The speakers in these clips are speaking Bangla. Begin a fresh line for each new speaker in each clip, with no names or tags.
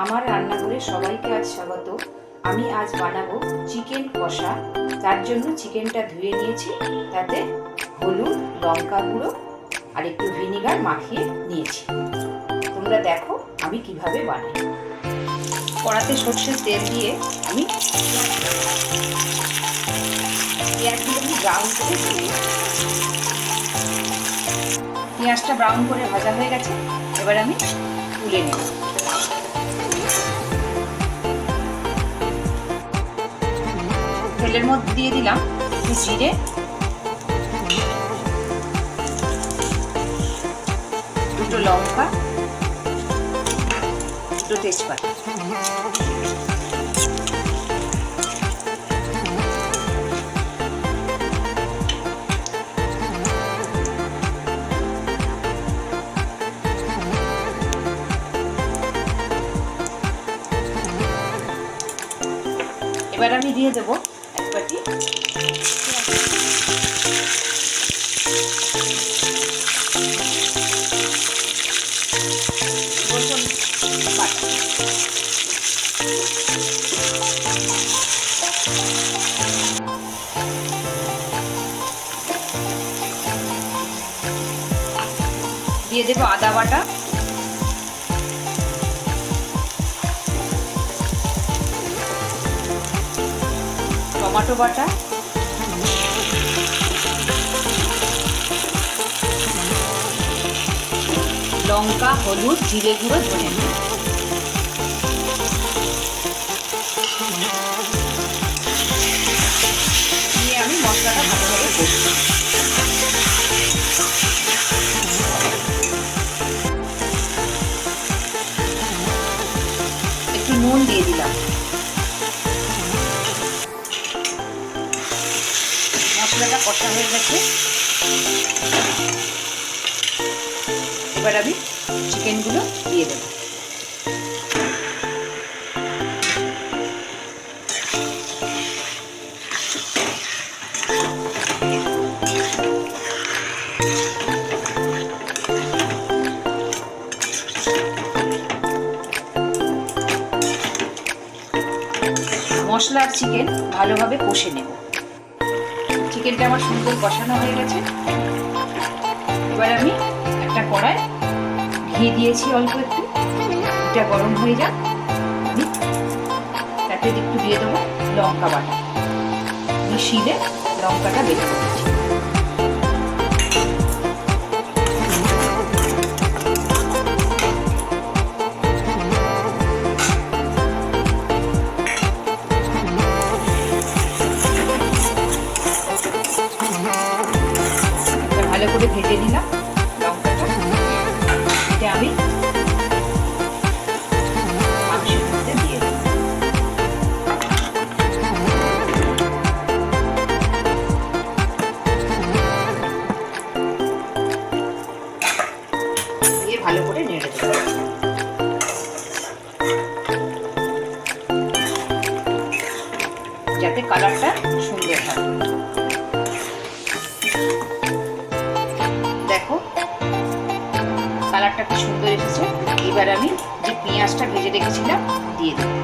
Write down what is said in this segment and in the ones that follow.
আমার রান্নাঘরে সবাইকে আজ স্বাগত। আমি আজ বানাবো চিকেন কষা। তার জন্য চিকেনটা ধুয়ে নিয়েছি। তাতে হলুদ, লঙ্কা গুঁড়ো আর একটু ভিনিগার মাখিয়ে নিয়েছি। তোমরা দেখো আমি কীভাবে বানাই। কড়াতে সর্ষের তেল দিয়ে আমি ব্রাউন করে পেঁয়াজটা ব্রাউন করে ভাজা হয়ে গেছে। এবার আমি তুলে নেব। তেলের মধ্যে দিয়ে দিলাম জিরে। দুটো লঙ্কা দুটো তেজপাতা। এবার আমি দিয়ে দেবো দিয়ে দেবো আদা বাটা। টমেটো বাটা। লঙ্কা, হলুদ, জিরে গুঁড়ো। দিয়ে আমি মশলাটা ভালোভাবে কষবো একটু নুন দিয়ে দিলাম। মশলাটা কষা হয়ে গেছে। এবার আমি চিকেনগুলো দিয়ে দেবো। মশলা আর চিকেন ভালোভাবে কষে নেব। চিকেনটা আমার সুন্দর কষানো হয়ে গেছে। এবার আমি একটা কড়াই, ঘি দিয়েছি অল্প একটু, এটা গরম হয়ে যাক। তাতে একটু দিয়ে দেবো লঙ্কা বাটা। শিলে লঙ্কাটা বেটে দিচ্ছি ভালো করে ভেজে নিলাম। ভালো করে নেড়ে দেবো। যাতে কালারটা সুন্দর হয়। দেখো, কালারটা কি সুন্দর এসেছে। এবার আমি যে পেঁয়াজটা ভেজে রেখেছিলাম, দিয়ে দেবো।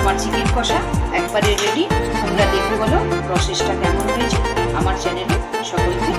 আমার চিকেন কষা একবারে রেডি তোমরা দেখে বলো প্রসেসটা কেমন হয়েছে। আমার চ্যানেলে সকলকে